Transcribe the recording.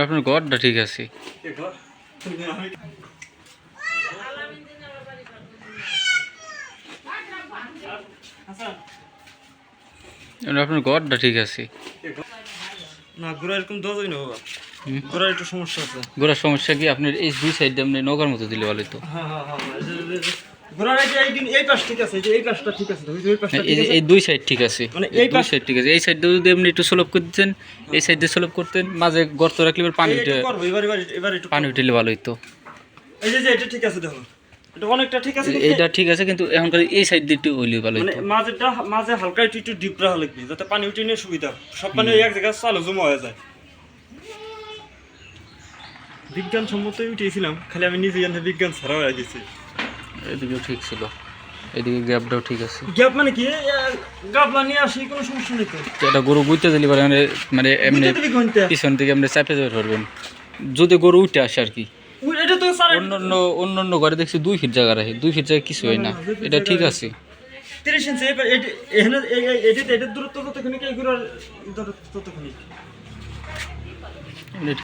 আপনার ঘরটা ঠিক আছে। আপনার ঘরটা ঠিক আছে। না ঘোরা এরকম না বাবা। ঘোরার একটু সমস্যা আছে। গোড়ার সমস্যা কি? আপনার এই দুই সাইডে আপনি নৌকার মতো দিলে ভালো তো হ্যাঁ হ্যাঁ হ্যাঁ এই এই যে- ঘোরার এই যে এই দিন এই পাশ ঠিক আছে এই যে এই পাশটা ঠিক আছে ওই পাশটা ঠিক আছে। এই দুই সাইড ঠিক আছে। মানে এই এই দুই সাইড ঠিক আছে। এই সাইডে যদি এমনি একটু স্লোপ করে দিতেন এই সাইডে স্লোপ করতেন মাঝে গর্ত রাখলে এবার পানি উঠে এবার এবার এবার একটু পানি উঠলে ভালো হইতো। এই যে যে এটা ঠিক আছে দেখো। এটা অনেকটা ঠিক আছে কিন্তু ঠিক আছে কিন্তু এখনকার এই সাইড দিয়ে একটু হইলে ভালো মানে মাঝেটা মাঝে হালকা একটু একটু ডিপ রাখা লাগবে যাতে পানি উঠে নিয়ে সুবিধা। সব পানি এক জায়গায় চালু জমা হয়ে যায়। বিজ্ঞান উঠিয়েছিলাম খালি আমি নিজে বিজ্ঞান ছাড়া হয়ে গেছি। এদিকেও ঠিক ছিল। এদিকে গ্যাপটাও ঠিক আছে। গ্যাপ মানে কি? গাবলা নিয়ে আসি কোনো সমস্যা নেই তো। এটা গরু বুঝতে দিলে পারে মানে মানে এমনি? পিছন থেকে আপনি চাপে যেতে পারবেন যদি গরু উঠে আসে আর কি। এটা তো স্যার অন্য অন্য অন্য অন্য ঘরে দেখছি দুই ফিট জায়গা রাখে। দুই ফিট জায়গা কিছু হয় না এটা ঠিক আছে। তিরিশ ইঞ্চি এখানে এটিতে এটার দূরত্ব ততখানি কি এগুলোর দূরত্ব ততখানি